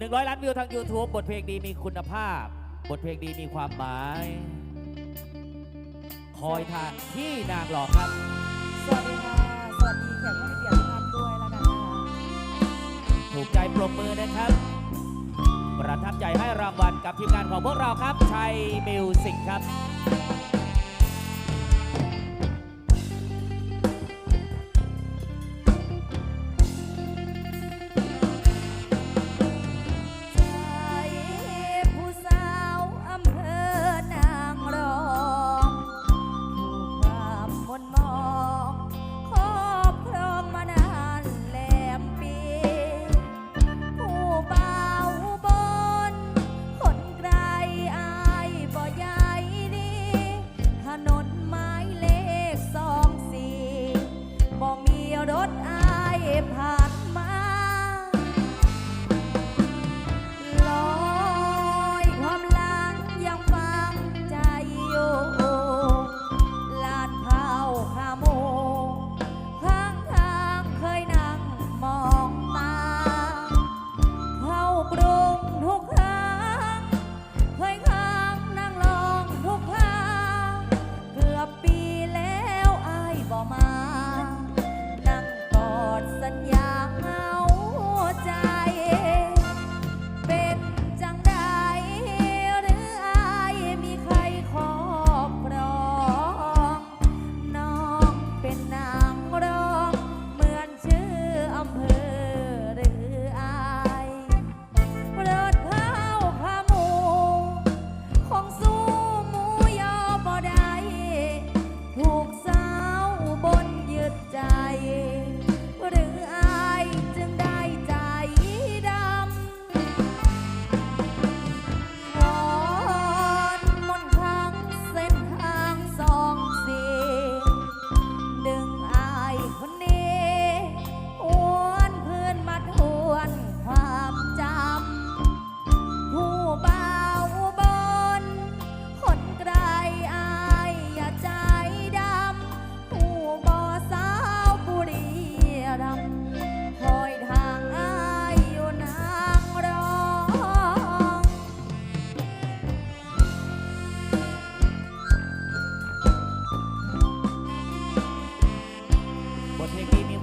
100 ล้านวิวทาง YouTube บทเพลงดีมีคุณภาพ บทเพลงดีมีความหมาย คอยทางที่นางหลอกครับ สวัสดีค่ะ สวัสดีแขกผู้มีเกียรติทุกท่านด้วยแล้วกันนะคะถูกใจปรบมือนะครับ ประทับใจให้รางวัลกับทีมงานของพวกเราครับชัยมิวสิกครับ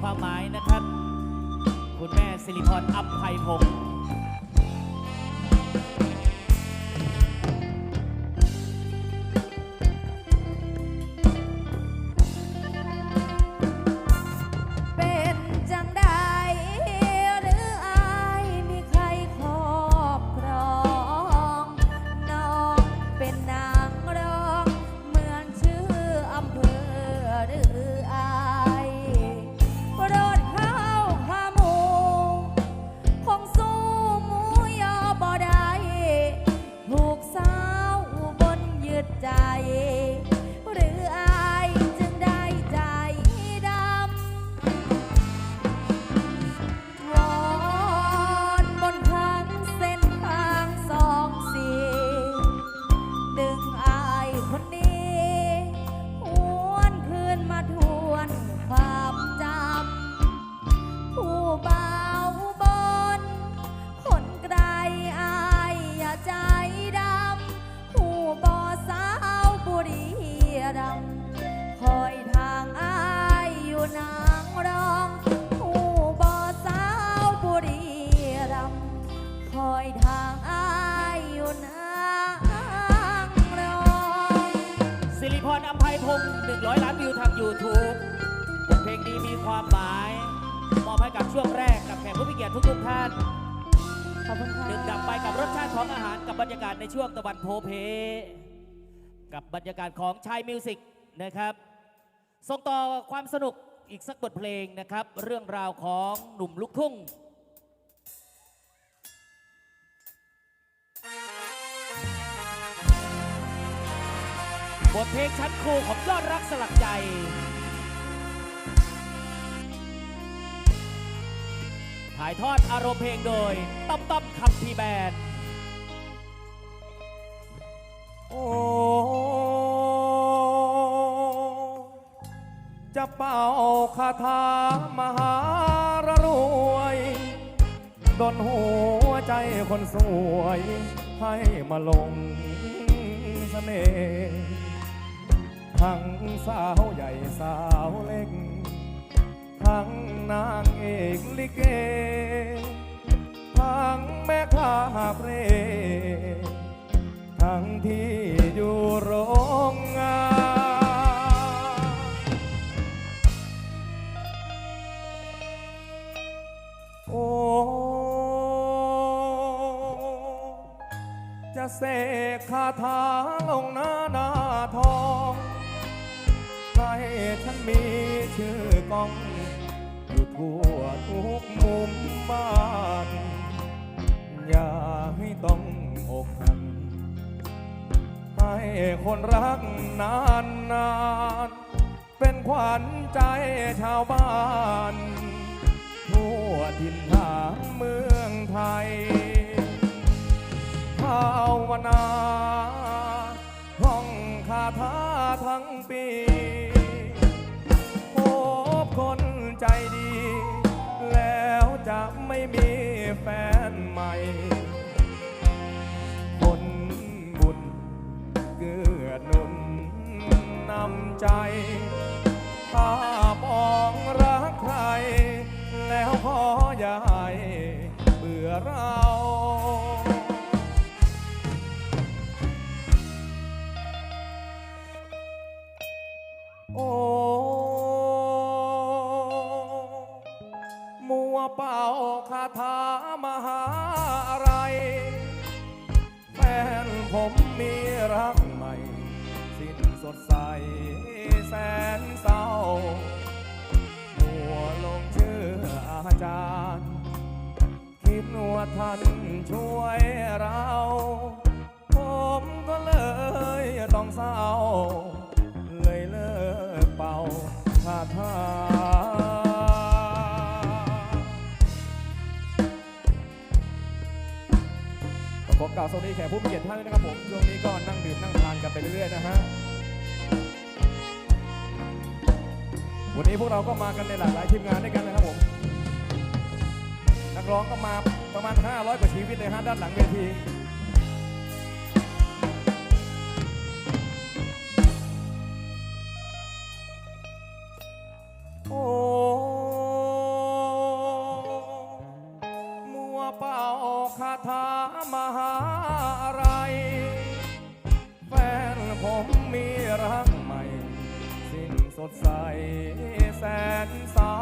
ความหมายนะครับ คุณแม่สิริพรอัพไพพงศ์ อยทางอายอยู่นางรองสิริพรอัมไพพงศ์100 ล้านวิวทาง YouTube บทเพลงดีมีความหมายมอบให้กับช่วงแรกกับแขกผู้มีเกียรติทุกๆท่านขอบคุณค่ะดื่มด่ำไปกับรสชาติของอาหารกับบรรยากาศในช่วงตะวันโพเพ กับบรรยากาศของชายมิวสิกนะครับส่งต่อความสนุกอีกสักบทเพลงนะครับ เรื่องราวของหนุ่มลูกทุ่ง บทเพลงชั้นครูของยอดรักสลักใจถ่ายทอดอารมณ์เพลงโดยต้อมต้อมคำพีแบนโอ้จะเป่าคาถามหารรวยดนหัวใจคนสวย ให้มาลงเสน่ห์ ทั้งสาวใหญ่สาวเล็ก ทั้งนางเอกลิเก ทั้งแม่ค้าเร่ทั้งที่อยู่โรงงานโอ้จะเสกคาถาลงหน้าหน้าทอง ฉันมีชื่อกอง อยู่ทั่วทุกมุมบ้าน อย่าให้ต้องอกหักให้คนรักนานนานเป็นขวัญใจชาวบ้านทั่วถิ่นฐานเมืองไทยภาวนาท่องคาถาทั้งปี คนใจดี แล้วจะไม่มีแฟนใหม่ คนบุญเกื้อหนุนนำใจ ถ้าปองรักใคร แล้วขออย่าให้เบื่อเรา เป่าคาถามหาอะไร แฟนผมมีรักใหม่ สิ้นสดใสแสนเศร้ามัวลงชื่ออาจารย์ คิดว่าท่านช่วยเรา ผมก็เลยต้องเศร้า กล่าวสวัสดีแขกผู้มีเกียรติท่านด้วยนะครับผมช่วงนี้ก็นั่งดื่มนั่งทานกันไปเรื่อยๆนะฮะวันนี้พวกเราก็มากันในหลากหลายทีมงานด้วยกันนะครับผมนักร้องก็มาประมาณ 500 กว่าชีวิตเลยฮะด้านหลังเวที มหาอะไร แฟนผมมีรักใหม่ สิ้นสดใสแสนเศร้า